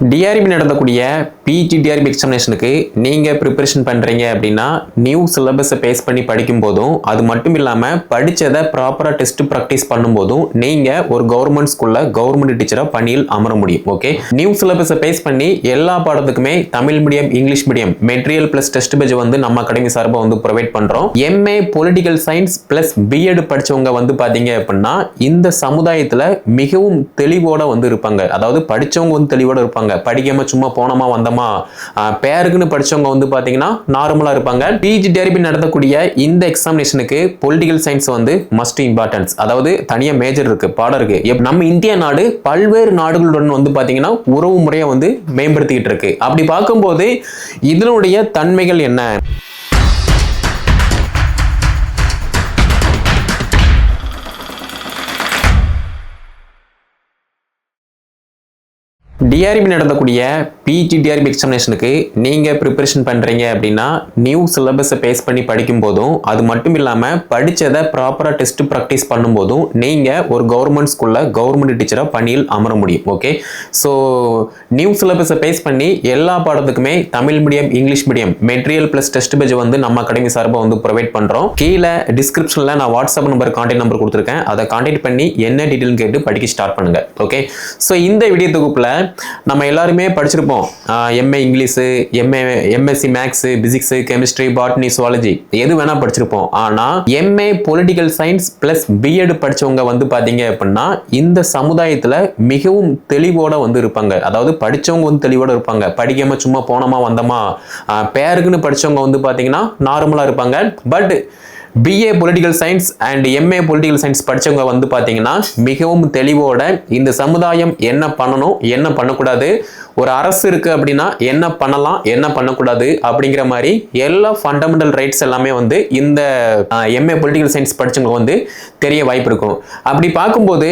TRP நடந்தக்கூடிய PG TRB எக்ஸாமினேஷனுக்கு நீங்கள் ப்ரிப்பரேஷன் பண்ணுறீங்க அப்படின்னா நியூ சிலபஸை பேஸ் பண்ணி படிக்கும் போதும் அது மட்டும் இல்லாமல் படித்ததை ப்ராப்பராக டெஸ்ட் ப்ராக்டிஸ் பண்ணும்போதும் நீங்கள் ஒரு கவர்மெண்ட் ஸ்கூலில் கவர்மெண்ட் டீச்சராக பணியில் அமர முடியும் ஓகே நியூ சிலபஸை பேஸ் பண்ணி எல்லா பாடத்துக்குமே Tamil medium English medium material plus test page வந்து நம்ம அகாடமி சார்பாக வந்து ப்ரொவைட் பண்ணுறோம் MA political science plus BEd படித்தவங்க வந்து பார்த்தீங்க அப்படின்னா இந்த சமுதாயத்தில் மிகவும் தெளிவோட வந்து இருப்பாங்க. அதாவது படிச்சவங்க வந்து தெளிவோட இருப்பாங்க. படிக்காம சும்மா போனோமா வந்தோமா? பேருக்குன்னு படிச்சவங்க வந்து பார்த்தீங்கன்னா நார்மலாக இருப்பாங்க. பிஜி டெரிபி நடத்தக்கூடிய இந்த எக்ஸாமினேஷனுக்கு பொலிட்டிக்கல் சயின்ஸ் வந்து மஸ்ட் இம்பார்ட்டன்ஸ் அதாவது தனியாக மேஜர் இருக்கு பாடம் இருக்குது நம்ம இந்திய நாடு பல்வேறு நாடுகளுடன் வந்து பார்த்தீங்கன்னா உறவு முறையை வந்து மேம்படுத்திக்கிட்டு இருக்கு. அப்படி பார்க்கும்போது இதனுடைய தன்மைகள் என்ன? டிஆர்பி நடந்தக்கூடிய பிஜி டிஆர்பி எக்ஸாமினேஷனுக்கு நீங்கள் ப்ரிப்பரேஷன் பண்ணுறீங்க அப்படின்னா நியூ சிலபஸை பேஸ் பண்ணி படிக்கும் போதும் அது மட்டும் இல்லாமல் படித்ததை ப்ராப்பராக டெஸ்ட் ப்ராக்டிஸ் பண்ணும்போதும் நீங்கள் ஒரு கவர்மெண்ட் ஸ்கூலில் கவர்மெண்ட் டீச்சராக பணியில் அமர முடியும் ஓகே ஸோ நியூ சிலபஸை பேஸ் பண்ணி எல்லா பாடத்துக்குமே Tamil medium English medium material plus test page வந்து நம்ம அகாடமி சார்பாக வந்து ப்ரொவைட் பண்ணுறோம் கீழே டிஸ்கிரிப்ஷனில் நான் வாட்ஸ்அப் நம்பர் கான்டாக்ட் நம்பர் கொடுத்துருக்கேன். அதை கான்டாக்ட் பண்ணி என்ன டீட்டெயில் கேட்டு படிக்க ஸ்டார்ட் பண்ணுங்க ஓகே ஸோ இந்த வீடியோ தொகுப்பில் நம்ம எல்லாருமே படிச்சிருப்போம். MA English MA MSc maths physics chemistry botany zoology எது வேணால் படிச்சிருப்போம். ஆனால் MA political science plus BEd படித்தவங்க வந்து பார்த்தீங்க அப்படின்னா இந்த சமுதாயத்தில் மிகவும் தெளிவோட வந்து இருப்பாங்க. அதாவது படித்தவங்க வந்து தெளிவோடு இருப்பாங்க. படிக்காமல் சும்மா போனோமா வந்தோமா பேருக்குன்னு படித்தவங்க வந்து பார்த்தீங்கன்னா நார்மலாக இருப்பாங்க. But BA political science and MA political science படித்தவங்க வந்து பார்த்தீங்கன்னா மிகவும் தெளிவோட இந்த சமுதாயம் என்ன பண்ணணும் என்ன பண்ணக்கூடாது ஒரு அரசு இருக்குது அப்படின்னா என்ன பண்ணலாம் என்ன பண்ணக்கூடாது அப்படிங்கிற மாதிரி எல்லா ஃபண்டமெண்டல் ரைட்ஸ் எல்லாமே வந்து இந்த எம்ஏ பொலிட்டிக்கல் சயின்ஸ் படிச்சவங்க வந்து தெரிய வாய்ப்பு இருக்கும். அப்படி பார்க்கும்போது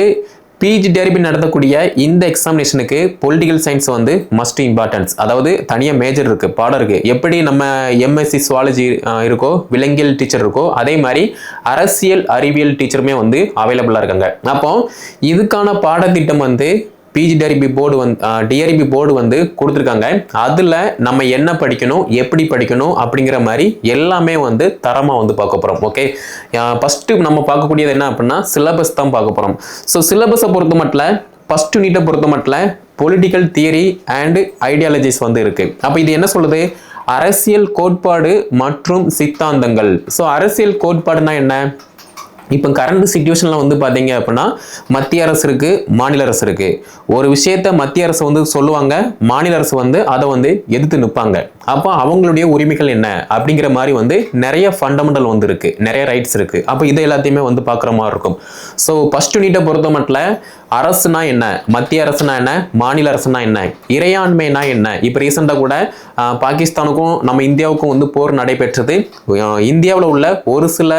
பிஜி டெரிபி நடத்தக்கூடிய இந்த எக்ஸாமினேஷனுக்கு பொலிட்டிக்கல் சயின்ஸ் வந்து மஸ்ட் இம்பார்ட்டன்ஸ் அதாவது தனியாக மேஜர் இருக்குது பாடம் இருக்குது எப்படி நம்ம எம்எஸ்சி சுவாலஜி இருக்கோ விலங்கியல் டீச்சர் இருக்கோ அதே மாதிரி அரசியல் அறிவியல் டீச்சருமே வந்து அவைலபிளாக இருக்காங்க. அப்போ இதுக்கான பாடத்திட்டம் வந்து பிஜி டிஆர்பி போர்டு வந்து டிஆர்பி போர்டு வந்து கொடுத்துருக்காங்க. அதில் நம்ம என்ன படிக்கணும் எப்படி படிக்கணும் அப்படிங்கிற மாதிரி எல்லாமே வந்து தரமாக வந்து பார்க்க போகிறோம் ஓகே ஃபஸ்ட்டு நம்ம பார்க்கக்கூடியது என்ன அப்படின்னா சிலபஸ் தான் பார்க்க போகிறோம் ஸோ சிலபஸை பொறுத்த மட்டும் ஃபஸ்ட் யூனிட்டை பொறுத்த மட்டும் பொலிட்டிக்கல் தியரி அண்டு ஐடியாலஜிஸ் வந்து இருக்குது அப்போ இது என்ன சொல்லுது? அரசியல் கோட்பாடு மற்றும் சித்தாந்தங்கள். ஸோ அரசியல் கோட்பாடுனா என்ன? இப்போ கரண்ட் சுச்சுவேஷனில் வந்து பார்த்தீங்க அப்படின்னா மத்திய அரசு இருக்கு மாநில அரசு இருக்குது ஒரு விஷயத்த மத்திய அரசு வந்து சொல்லுவாங்க மாநில அரசு வந்து அதை வந்து எதிர்த்து நிற்பாங்க அப்போ அவங்களுடைய உரிமைகள் என்ன? அப்படிங்கிற மாதிரி வந்து நிறைய ஃபண்டமெண்டல் வந்து இருக்குது நிறைய ரைட்ஸ் இருக்குது அப்போ இதை எல்லாத்தையுமே வந்து பார்க்குற மாதிரி இருக்கும். ஸோ ஃபஸ்ட் யூனிட்டை பொறுத்த மட்டும் அரசுனா என்ன? மத்திய அரசுனா என்ன? மாநில அரசுனா என்ன? இறையாண்மைனா என்ன? இப்போ ரீசெண்டாக கூட பாகிஸ்தானுக்கும் நம்ம இந்தியாவுக்கும் வந்து போர் நடைபெற்றது. இந்தியாவில் உள்ள ஒரு சில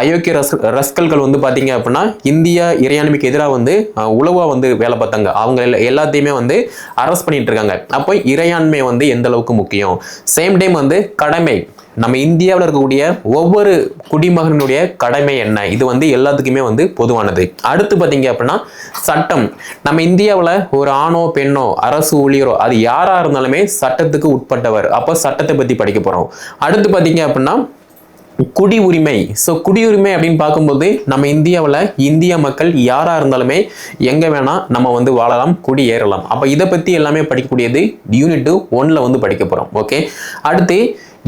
அயோக்கிய ரஸ் ரஸ்கல்கள் வந்து பார்த்தீங்க அப்படின்னா இந்தியா இறையாண்மைக்கு எதிராக வந்து ஆஹ், வந்து வேலை பார்த்தாங்க. அவங்க எல்லாத்தையுமே வந்து அரெஸ்ட் பண்ணிட்டு இருக்காங்க. அப்போ இறையாண்மை வந்து எந்த அளவுக்கு முக்கியம்? சேம் டைம் வந்து கடமை. நம்ம இந்தியாவில் இருக்கக்கூடிய ஒவ்வொரு குடிமகனுடைய கடமை என்ன? இது வந்து எல்லாத்துக்குமே வந்து பொதுவானது. அடுத்து பார்த்தீங்க அப்படின்னா சட்டம். நம்ம இந்தியாவில் ஒரு ஆணோ பெண்ணோ அரசு ஊழியரோ அது யாராக இருந்தாலுமே சட்டத்துக்கு உட்பட்டவர். அப்போ சட்டத்தை பற்றி படிக்க போகிறோம் அடுத்து பார்த்தீங்க அப்படின்னா குடி உரிமை ஸோ குடியுரிமை அப்படின்னு பார்க்கும்போது நம்ம இந்தியாவில் இந்திய மக்கள் யாராக இருந்தாலுமே எங்கே வேணால் நம்ம வந்து வாழலாம் குடி ஏறலாம். அப்போ இதை பற்றி எல்லாமே படிக்கக்கூடியது யூனிட் ஒன்ல வந்து படிக்க போகிறோம் ஓகே அடுத்து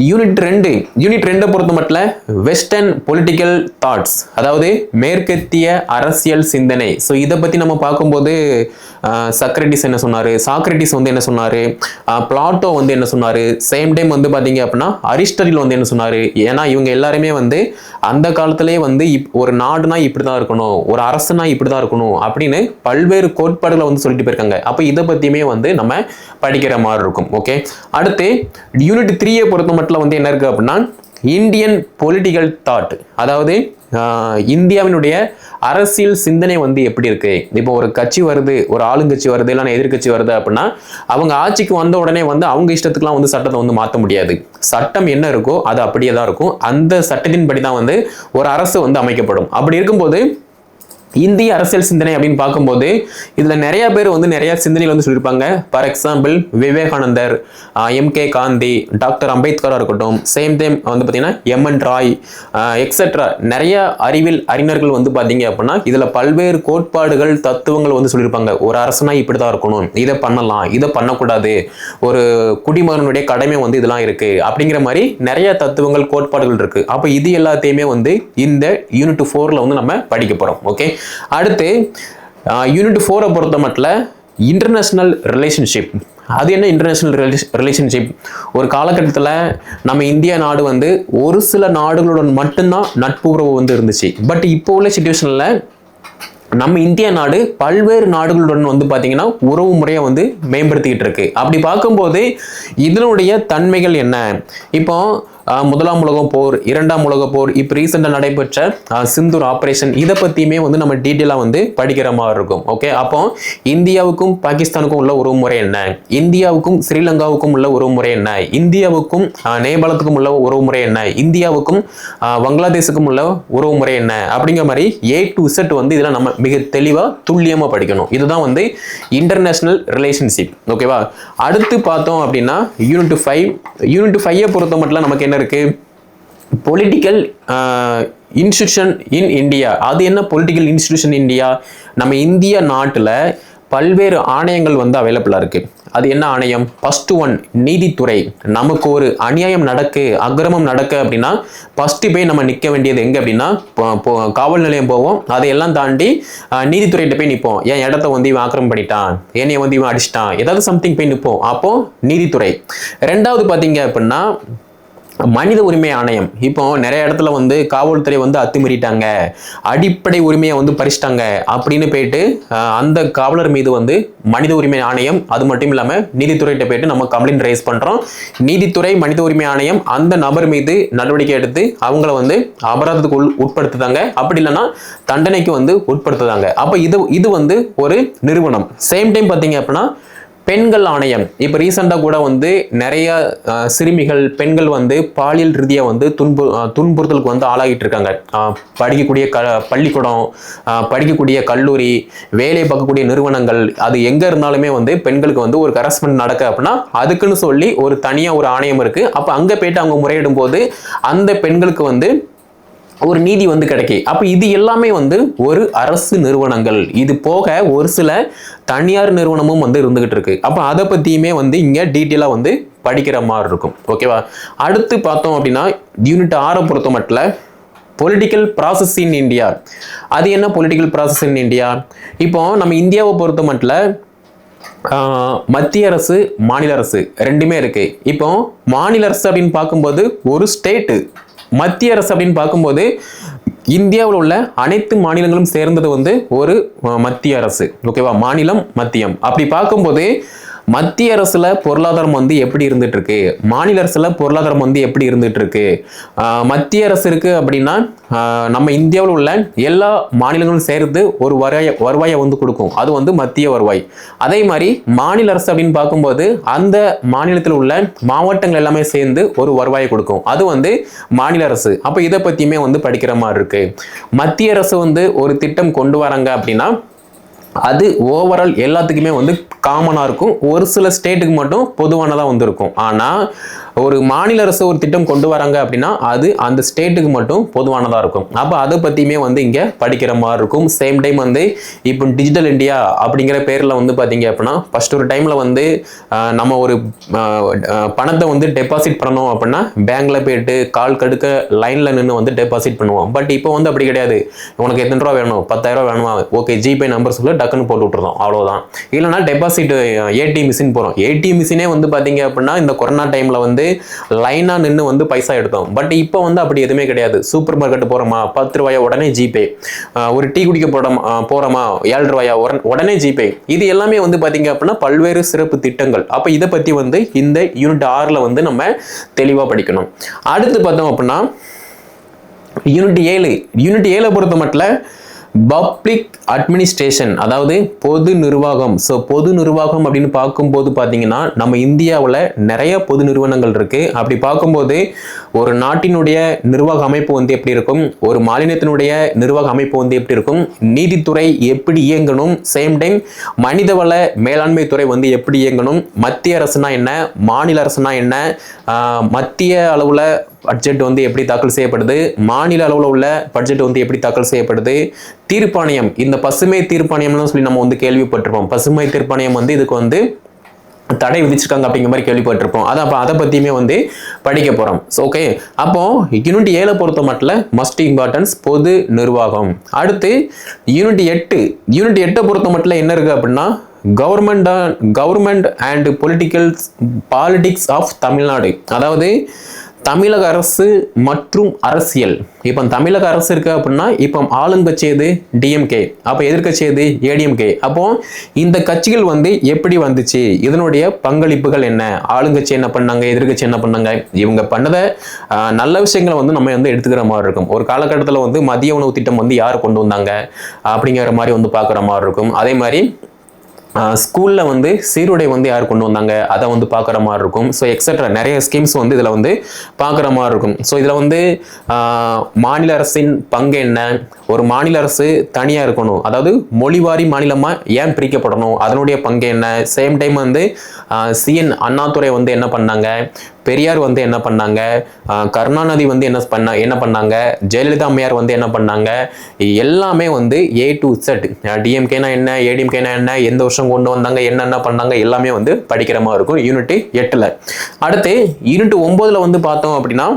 யூனிட் ரெண்டு யூனிட் ரெண்டை பொறுத்த மட்டும் வெஸ்டர்ன் பொலிட்டிக்கல் தாட்ஸ் அதாவது மேற்கத்திய அரசியல் சிந்தனை. ஸோ இதை பற்றி நம்ம பார்க்கும்போது சக்ரட்டிஸ் என்ன சொன்னார்? சாக்ரட்டிஸ் வந்து என்ன சொன்னார்? பிளாட்டோ வந்து என்ன சொன்னார்? சேம் டைம் வந்து பார்த்தீங்க அப்படின்னா அரிஸ்டரில் வந்து என்ன சொன்னார்? ஏன்னா இவங்க எல்லாருமே வந்து அந்த காலத்திலே வந்து இப் ஒரு நாடுனா இப்படி தான் இருக்கணும் ஒரு அரசுனா இப்படி தான் இருக்கணும் அப்படின்னு பல்வேறு கோட்பாடுகளை வந்து சொல்லிட்டு போயிருக்காங்க. அப்போ இதை பற்றியுமே வந்து நம்ம படிக்கிற மாதிரி இருக்கும் ஓகே அடுத்து யூனிட் த்ரீயை பொறுத்த மட்டும் வந்து என்ன இருக்குது அப்படின்னா இந்தியன் பொலிட்டிக்கல் தாட் அதாவது இந்தியாவினுடைய அரசியல் சிந்தனை வந்து எப்படி இருக்கு? இப்போ ஒரு கட்சி வருது ஒரு ஆளுங்கட்சி வருது இல்லைன்னா எதிர்க்கட்சி வருது அப்படின்னா அவங்க ஆட்சிக்கு வந்த உடனே வந்து அவங்க இஷ்டத்துக்குலாம் வந்து சட்டத்தை வந்து மாற்ற முடியாது. சட்டம் என்ன இருக்கோ அது அப்படியே தான் இருக்கும். அந்த சட்டத்தின்படி தான் வந்து ஒரு அரசு வந்து அமைக்கப்படும். அப்படி இருக்கும்போது இந்திய அரசியல் சிந்தனை அப்படின்னு பார்க்கும்போது இதுல நிறைய பேர் வந்து நிறைய சிந்தனைகள் வந்து சொல்லியிருப்பாங்க. For example Vivekanandar M K Gandhi doctor அம்பேத்கராக இருக்கட்டும் சேம் டைம் வந்து பார்த்தீங்கன்னா எம் என் ராய் எக்ஸெட்ரா நிறைய அறிவியல் அறிஞர்கள் வந்து பார்த்தீங்க அப்படின்னா இதுல பல்வேறு கோட்பாடுகள் தத்துவங்கள் வந்து சொல்லியிருப்பாங்க. ஒரு அரசனா இப்படி தான் இருக்கணும் இதை பண்ணலாம் இதை பண்ணக்கூடாது ஒரு குடிமகனுடைய கடமை வந்து இதெல்லாம் இருக்கு அப்படிங்கிற மாதிரி நிறைய தத்துவங்கள் கோட்பாடுகள் இருக்கு. அப்போ இது எல்லாத்தையுமே வந்து இந்த யூனிட் ஃபோரில் வந்து நம்ம படிக்க போகிறோம் ஓகே அடுத்து யூனிட் ஃபோரை பொறுத்த மட்டும் இன்டர்நேஷ்னல் ரிலேஷன்ஷிப் அது என்ன இன்டர்நேஷ்னல் ரிலேஷன்ஷிப் ஒரு காலகட்டத்தில் நம்ம இந்தியா நாடு வந்து ஒரு சில நாடுகளுடன் மட்டும்தான் நட்பு உறவு வந்து இருந்துச்சு. பட் இப்போ உள்ள சுச்சுவேஷனில் நம்ம இந்திய நாடு பல்வேறு நாடுகளுடன் வந்து பார்த்திங்கன்னா உறவு முறையை வந்து மேம்படுத்திக்கிட்டு இருக்கு. அப்படி பார்க்கும்போது இதனுடைய தன்மைகள் என்ன? இப்போ முதலாம் உலகம் போர் இரண்டாம் உலக போர் இப்போ ரீசெண்டாக நடைபெற்ற சிந்தூர் ஆப்ரேஷன் இதை பற்றியுமே வந்து நம்ம டீட்டெயிலாக வந்து படிக்கிற மாதிரி இருக்கும். ஓகே அப்போ இந்தியாவுக்கும் பாகிஸ்தானுக்கும் உள்ள உறவு முறை என்ன? இந்தியாவுக்கும் ஸ்ரீலங்காவுக்கும் உள்ள உறவு முறை என்ன? இந்தியாவுக்கும் நேபாளத்துக்கும் உள்ள உறவு முறை என்ன? இந்தியாவுக்கும் ஆஹ், உள்ள உறவு முறை என்ன? அப்படிங்கிற மாதிரி ஏ டு செட் வந்து இதில் நம்ம மிக தெளிவாக துல்லியமாக படிக்கணும். இதுதான் வந்து இன்டர்நேஷ்னல் ரிலேஷன்ஷிப் ஓகேவா அடுத்து பார்த்தோம் அப்படின்னா யூனிட் ஃபைவ் யூனிட் ஃபைவை பொறுத்த மட்டும் நமக்கு என்ன இருக்குது பொலிட்டிக்கல் இன்ஸ்டியூஷன் இன் இந்தியா அது என்ன பொலிட்டிக்கல் இன்ஸ்டியூஷன் இந்தியா நம்ம இந்திய நாட்டில் பல்வேறு ஆணையங்கள் வந்து அவைலபிளாக இருக்குது அது என்ன ஆணையம்? ஃபஸ்ட்டு ஒன் நீதித்துறை. நமக்கு ஒரு அநியாயம் நடக்கு அக்கிரமம் நடக்கு அப்படின்னா ஃபஸ்ட்டு போய் நம்ம நிற்க வேண்டியது எங்கே அப்படின்னா காவல் நிலையம் போவோம். அதையெல்லாம் தாண்டி நீதித்துறையிட்ட போய் நிற்போம் என் இடத்த வந்து இவன் ஆக்கிரமம் பண்ணிட்டான்? என்னைய வந்து இவன் அடிச்சிட்டான்? ஏதாவது சம்திங் போய் நிற்போம் அப்போது நீதித்துறை. ரெண்டாவது பார்த்தீங்க அப்படின்னா மனித உரிமை ஆணையம். இப்போ நிறைய இடத்துல வந்து காவல்துறை வந்து அத்துமீறிட்டாங்க. அடிப்படை உரிமையை வந்து பறிச்சிட்டாங்க அப்படின்னு போயிட்டு அந்த காவலர் மீது வந்து மனித உரிமை ஆணையம் அது மட்டும் இல்லாமல் நீதித்துறையிட்ட போயிட்டு நம்ம கம்ப்ளைண்ட் ரைஸ் பண்ணுறோம் நீதித்துறை மனித உரிமை ஆணையம் அந்த நபர் மீது நடவடிக்கை எடுத்து அவங்கள வந்து அபராதத்துக்கு உள் உட்படுத்துதாங்க. அப்படி இல்லைன்னா தண்டனைக்கு வந்து உட்படுத்துதாங்க. அப்போ இது இது வந்து ஒரு நிறுவனம். சேம் டைம் பார்த்தீங்க அப்படின்னா பெண்கள் ஆணையம். இப்போ ரீசெண்டாக கூட வந்து நிறைய சிறுமிகள் பெண்கள் வந்து பாலியல் ரீதியாக வந்து துன்பு துன்புறுத்தலுக்கு வந்து ஆளாகிட்டு இருக்காங்க. படிக்கக்கூடிய க பள்ளிக்கூடம் படிக்கக்கூடிய கல்லூரி வேலை பார்க்கக்கூடிய நிறுவனங்கள் அது எங்கே இருந்தாலுமே வந்து பெண்களுக்கு வந்து ஒரு ஹரஸ்மெண்ட் நடக்க அப்படின்னா அதுக்குன்னு சொல்லி ஒரு தனியாக ஒரு ஆணையம் இருக்குது அப்போ அங்கே போயிட்டு அவங்க முறையிடும் போது அந்த பெண்களுக்கு வந்து ஒரு நீதி வந்து கிடைக்கி. அப்போ இது எல்லாமே வந்து ஒரு அரசு நிறுவனங்கள். இது போக ஒரு சில தனியார் நிறுவனமும் வந்து இருந்துகிட்டு இருக்கு. அப்போ அதை பற்றியுமே வந்து இங்கே டீட்டெயிலாக வந்து படிக்கிற மாதிரி இருக்கும். ஓகேவா அடுத்து பார்த்தோம் அப்படின்னா யூனிட் ஆறை பொறுத்த மட்டும் பொலிட்டிக்கல் ப்ராசஸ் இன் இந்தியா அது என்ன பொலிட்டிக்கல் ப்ராசஸ் இன் இந்தியா இப்போ நம்ம இந்தியாவை பொறுத்த மட்டும் மத்திய அரசு மாநில அரசு ரெண்டுமே இருக்குது இப்போ மாநில அரசு அப்படின்னு பார்க்கும்போது ஒரு ஸ்டேட்டு மத்திய அரசு அப்படின்னு பார்க்கும்போது இந்தியாவில் உள்ள அனைத்து மாநிலங்களும் சேர்ந்தது வந்து ஒரு மத்திய அரசு. ஓகேவா மாநிலம் மத்தியம். அப்படி பார்க்கும்போது மத்திய அரசுல பொருளாதாரம் வந்து எப்படி இருந்துட்டு இருக்கு மாநில அரசுல பொருளாதாரம் வந்து எப்படி இருந்துட்டு இருக்கு மத்திய அரசு இருக்கு அப்படின்னா நம்ம இந்தியாவில் உள்ள எல்லா மாநிலங்களும் சேர்ந்து ஒரு வருவாய வருவாயை வந்து கொடுக்கும். அது வந்து மத்திய வருவாய். அதே மாதிரி மாநில அரசு அப்படின்னு பார்க்கும்போது அந்த மாநிலத்தில் உள்ள மாவட்டங்கள் எல்லாமே சேர்ந்து ஒரு வருவாயை கொடுக்கும். அது வந்து மாநில அரசு. அப்போ இதை பற்றியுமே வந்து படிக்கிற மாதிரி இருக்கு. மத்திய அரசு வந்து ஒரு திட்டம் கொண்டு வராங்க அப்படின்னா அது ஓவரால் எல்லாத்துக்குமே வந்து காமனாக இருக்கும். ஒரு சில ஸ்டேட்டுக்கு மட்டும் பொதுவானதாக வந்திருக்கும். ஆனால் ஒரு மாநில அரசு ஒரு திட்டம் கொண்டு வராங்க அப்படின்னா அது அந்த ஸ்டேட்டுக்கு மட்டும் பொதுவானதாக இருக்கும். அப்போ அதை பற்றியுமே வந்து இங்கே படிக்கிற மாதிரி இருக்கும். சேம் டைம் வந்து இப்போ டிஜிட்டல் இந்தியா அப்படிங்கிற பேரில் வந்து பார்த்தீங்க அப்படின்னா ஃபர்ஸ்ட் ஒரு டைமில் வந்து நம்ம ஒரு பணத்தை வந்து டெபாசிட் பண்ணணும் அப்படின்னா பேங்க்ல போயிட்டு கால் கடுக்க லைனில் நின்று வந்து டெபாசிட் பண்ணுவோம். பட் இப்போ வந்து அப்படி கிடையாது. உனக்கு எத்தனை ரூபா வேணும்? பத்தாயிரம் வேணுமா? ஓகே ஜிபே நம்பர் சொல்லி டக்குன்னு போட்டு விட்டுறோம் அவ்வளோதான் இல்லைனா டெபாசிட் ஏடிஎம் மிஷின் போகிறோம் ஏடிஎம் மிஷினே வந்து பார்த்தீங்க அப்படின்னா இந்த கொரோனா டைமில் வந்து லைனாக நின்று வந்து பைசா எடுத்தோம். பட் இப்போ வந்து அப்படி எதுவுமே கிடையாது. சூப்பர் மார்க்கெட் போகிறோமா பத்து ரூபாயா? உடனே ஜிபே ஒரு டீ குடிக்க போகிறோம் போகிறோமா ஏழு ரூபாயா? உடனே ஜிபே இது எல்லாமே வந்து பார்த்தீங்க அப்படின்னா பல்வேறு சிறப்பு திட்டங்கள். அப்போ இதை பற்றி வந்து இந்த யூனிட் ஆறில் வந்து நம்ம தெளிவாக படிக்கணும். அடுத்து பார்த்தோம் அப்படின்னா யூனிட் ஏழு. யூனிட் ஏழை பொறுத்த மட்டும் பப்ளிக் அட்மினிஸ்ட்ரேஷன் அதாவது பொது நிர்வாகம். ஸோ பொது நிர்வாகம் அப்படின்னு பார்க்கும்போது பார்த்தீங்கன்னா நம்ம இந்தியாவில் நிறைய பொது நிறுவனங்கள் இருக்குது அப்படி பார்க்கும்போது ஒரு நாட்டினுடைய நிர்வாக அமைப்பு வந்து எப்படி இருக்கும்? ஒரு மாநிலத்தினுடைய நிர்வாக அமைப்பு வந்து எப்படி இருக்கும்? நீதித்துறை எப்படி இயங்கணும்? சேம் டைம் மனிதவள மேலாண்மை துறை வந்து எப்படி இயங்கணும்? மத்திய அரசுனா என்ன? மாநில அரசுனா என்ன? மத்திய அளவில் பட்ஜெட் வந்து எப்படி தாக்கல் செய்யப்படுது? மாநில அளவில் உள்ள பட்ஜெட் வந்து எப்படி தாக்கல் செய்யப்படுது? தீர்ப்பாணையம் இந்த பசுமை தீர்ப்பாணையம்னு சொல்லி நம்ம வந்து கேள்விப்பட்டிருப்போம். பசுமை தீர்ப்பாணையம் வந்து இதுக்கு வந்து தடை விதிச்சிருக்காங்க அப்படிங்கிற மாதிரி கேள்விப்பட்டிருப்போம். அதை அப்போ அதை பற்றியுமே வந்து படிக்க போகிறோம் ஸோ ஓகே அப்போ யூனிட் ஏழை பொறுத்த மட்டும் மஸ்ட் இம்பார்ட்டன்ஸ் பொது நிர்வாகம். அடுத்து யூனிட் எட்டு. யூனிட் எட்டை பொறுத்த மட்டும் என்ன இருக்குது அப்படின்னா government government and political politics of Tamil Nadu. அதாவது தமிழக அரசு மற்றும் அரசியல். இப்போ தமிழக அரசு இருக்கு அப்படின்னா இப்போ ஆளுங்கட்சி எது? டிஎம்கே அப்போ எதிர்கட்சி எது? ஏடிஎம்கே அப்போ இந்த கட்சிகள் வந்து எப்படி வந்துச்சு? இதனுடைய பங்களிப்புகள் என்ன? ஆளுங்கட்சி என்ன பண்ணாங்க? எதிர்க்கட்சி என்ன பண்ணாங்க? இவங்க பண்ணதை நல்ல விஷயங்களை வந்து நம்ம வந்து எடுத்துக்கிற மாதிரி இருக்கும். ஒரு காலகட்டத்தில் வந்து மதிய உணவு திட்டம் வந்து யார் கொண்டு வந்தாங்க? அப்படிங்கிற மாதிரி வந்து பார்க்குற மாதிரி இருக்கும். அதே மாதிரி ஸ்கூலில் வந்து சீருடை வந்து யார் கொண்டு வந்தாங்க? அதை வந்து பார்க்குற மாதிரி இருக்கும். ஸோ எக்ஸட்ரா நிறைய ஸ்கீம்ஸ் வந்து இதில் வந்து பார்க்குற மாதிரி இருக்கும். ஸோ இதில் வந்து மாநில அரசின் பங்கு என்ன? ஒரு மாநில அரசு தனியாக இருக்கணும். அதாவது மொழிவாரி மாநிலமாக ஏன் பிரிக்கப்படணும்? அதனுடைய பங்கு என்ன? சேம் டைம் வந்து சிஎன் அண்ணாதுரை வந்து என்ன பண்ணாங்க? பெரியார் வந்து என்ன பண்ணாங்க? கருணாநிதி வந்து என்ன பண்ண என்ன பண்ணாங்க? ஜெயலலிதா அம்மையார் வந்து என்ன பண்ணாங்க? எல்லாமே வந்து ஏ டு செட் டிஎம்கேனா என்ன? ஏடிஎம்கேனா என்ன? எந்த வருஷம் கொண்டு வந்தாங்க? என்னென்ன பண்ணாங்க? எல்லாமே வந்து படிக்கிற மாதிரி இருக்கும். யூனிட் எட்டில். அடுத்து யூனிட் ஒம்போதில் வந்து பார்த்தோம் அப்படின்னா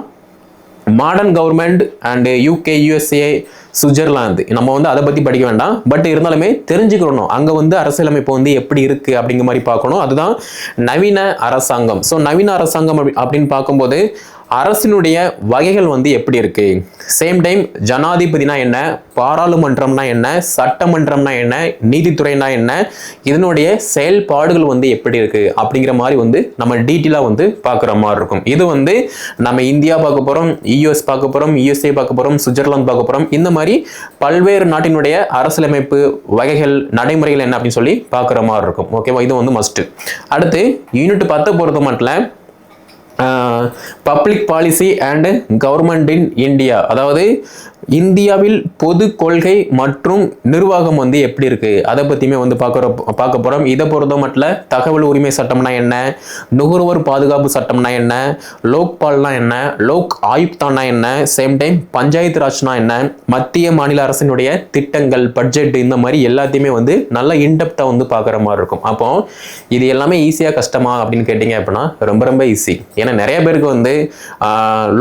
modern government and UK USA Switzerland நம்ம வந்து அதை பற்றி படிக்க வேண்டாம். பட் இருந்தாலுமே தெரிஞ்சுக்கணும். அங்கே வந்து அரசியலமைப்பு வந்து எப்படி இருக்குது அப்படிங்கிற மாதிரி பார்க்கணும். அதுதான் நவீன அரசாங்கம். ஸோ நவீன அரசாங்கம் அப்படி- அப்படின்னு பார்க்கும்போது அரசினுடைய வகைகள் வந்து எப்படி இருக்கு? சேம் டைம் ஜனாதிபதினா என்ன? பாராளுமன்றம்னா என்ன? சட்டமன்றம்னா என்ன? நீதித்துறைனா என்ன? இதனுடைய செயல்பாடுகள் வந்து எப்படி இருக்கு? அப்படிங்கிற மாதிரி வந்து நம்ம டீட்டெயிலாக வந்து பார்க்குற மாதிரி இருக்கும். இது வந்து நம்ம இந்தியா பார்க்க போகிறோம் யூஎஸ் பார்க்க போகிறோம் யூஎஸ்ஏ பார்க்க போகிறோம் சுவிட்சர்லாந்து பார்க்க போகிறோம் இந்த மாதிரி பல்வேறு நாட்டினுடைய அரசியலமைப்பு வகைகள் நடைமுறைகள் என்ன அப்படின்னு சொல்லி பார்க்குற மாதிரி இருக்கும். ஓகேவா இது வந்து மஸ்ட் அடுத்து யூனிட் பத்து பொறுத்த மட்டும் public policy and government in India அதாவது இந்தியாவில் பொது கொள்கை மற்றும் நிர்வாகம் வந்து எப்படி இருக்குது அதை பற்றியுமே வந்து பார்க்குற பார்க்க போகிறோம் இதை பொறுத்த மட்டும் தகவல் உரிமை சட்டம்னா என்ன? நுகர்வோர் பாதுகாப்பு சட்டம்னா என்ன? லோக்பால்னா என்ன? லோக் ஆயுக்தானா என்ன? சேம் டைம் பஞ்சாயத்து ராஜ்னா என்ன? மத்திய மாநில அரசினுடைய திட்டங்கள் பட்ஜெட் இந்த மாதிரி எல்லாத்தையுமே வந்து நல்லா இன்டெப்த்தாக வந்து பார்க்குற மாதிரி இருக்கும். அப்போ இது எல்லாமே ஈஸியாக கஷ்டமா அப்படின்னு கேட்டிங்க அப்படின்னா ரொம்ப ரொம்ப ஈஸி ஏன்னா நிறைய பேருக்கு வந்து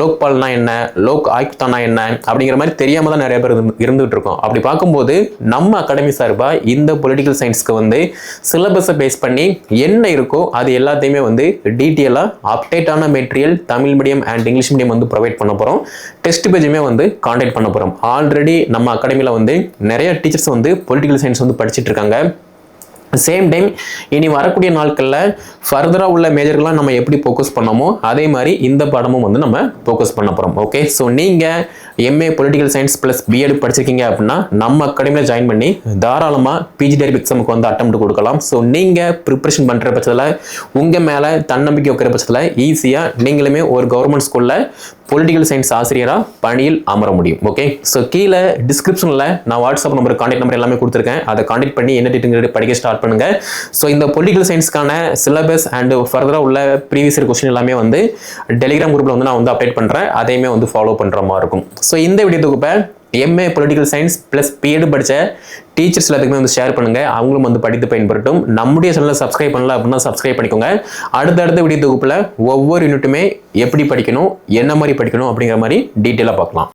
லோக்பால்னா என்ன? லோக் ஆயுக்தானா என்ன? அப்படிங்கிற மாதிரி தெரியாமல் தான் நிறைய பேர் இருந்து- இருந்துகிட்டு இருக்கோம். அப்படி பார்க்கும்போது நம்ம அகாடமி சார்பாக இந்த பொலிட்டிக்கல் சயின்ஸ்க்கு வந்து சிலபஸை பேஸ் பண்ணி என்ன இருக்கோ அது எல்லாத்தையுமே வந்து டீட்டெயிலாக அப்டேட்டான material Tamil medium and English medium வந்து ப்ரொவைட் பண்ண போகிறோம் டெஸ்ட் பேஜுமே வந்து காண்டாக்ட் பண்ண போகிறோம் ஆல்ரெடி நம்ம அகாடமியில் வந்து நிறைய டீச்சர்ஸ் வந்து பொலிட்டிக்கல் சயின்ஸ் வந்து படிச்சுட்டு இருக்காங்க. சேம் டைம் இனி வரக்கூடிய நாட்களில் ஃபர்தராக உள்ள மேஜர்கள்லாம் நம்ம எப்படி ஃபோக்கஸ் பண்ணோமோ அதே மாதிரி இந்த பாடமும் வந்து நம்ம ஃபோக்கஸ் பண்ண போகிறோம் ஓகே ஸோ நீங்கள் MA political science plus BEd படிச்சிருக்கீங்க அப்படின்னா நம்ம அகாடமியில் ஜாயின் பண்ணி தாராளமாக பிஜி டெரிப் எக்ஸாமுக்கு வந்து அட்டம் கொடுக்கலாம். ஸோ நீங்கள் ப்ரிப்ரேஷன் பண்ணுற பட்சத்தில் உங்கள் மேலே தன்னம்பிக்கை வைக்கிற பட்சத்தில் ஈஸியாக நீங்களுமே ஒரு கவர்மெண்ட் ஸ்கூலில் பொலிட்டிக்கல் சயின்ஸ் ஆசிரியராக பணியில் அமர முடியும். ஓகே ஸோ கீழே டிஸ்கிரிப்ஷனில் நான் வாட்ஸ்அப் நம்பர் காண்டாக்ட் நம்பர் எல்லாமே கொடுத்துருக்கேன். அதை காண்டாக்ட் பண்ணி என்ன டீட்டெயில் படிக்க ஸ்டார்ட் பண்ணுங்கள் ஸோ இந்த பொலிட்டிக்கல் சயின்ஸ்க்கான சிலபஸ் அண்டு ஃபர்தராக உள்ள ப்ரீவியஸ் இயர் கொஸ்டின் எல்லாமே வந்து டெலிகிராம் குரூப்பில் வந்து நான் வந்து அப்டேட் பண்ணுறேன் அதையுமே வந்து ஃபாலோ பண்ணுற மாதிரி இருக்கும். ஸோ இந்த வீடியோ தொகுப்பை MA political science plus BEd படித்த டீச்சர்ஸ் எல்லாத்துக்குமே வந்து ஷேர் பண்ணுங்கள் அவங்களும் வந்து படித்து பயன்படுத்தும் நம்முடைய சேனலை சப்ஸ்கிரைப் பண்ணல அப்படின்னா சப்ஸ்கிரைப் பண்ணிக்கோங்க. அடுத்தடுத்த வீடியோ தொகுப்பில் ஒவ்வொரு யூனிட்டுமே எப்படி படிக்கணும் என்ன மாதிரி படிக்கணும் அப்படிங்கிற மாதிரி டீட்டெயிலாக பார்க்கலாம்.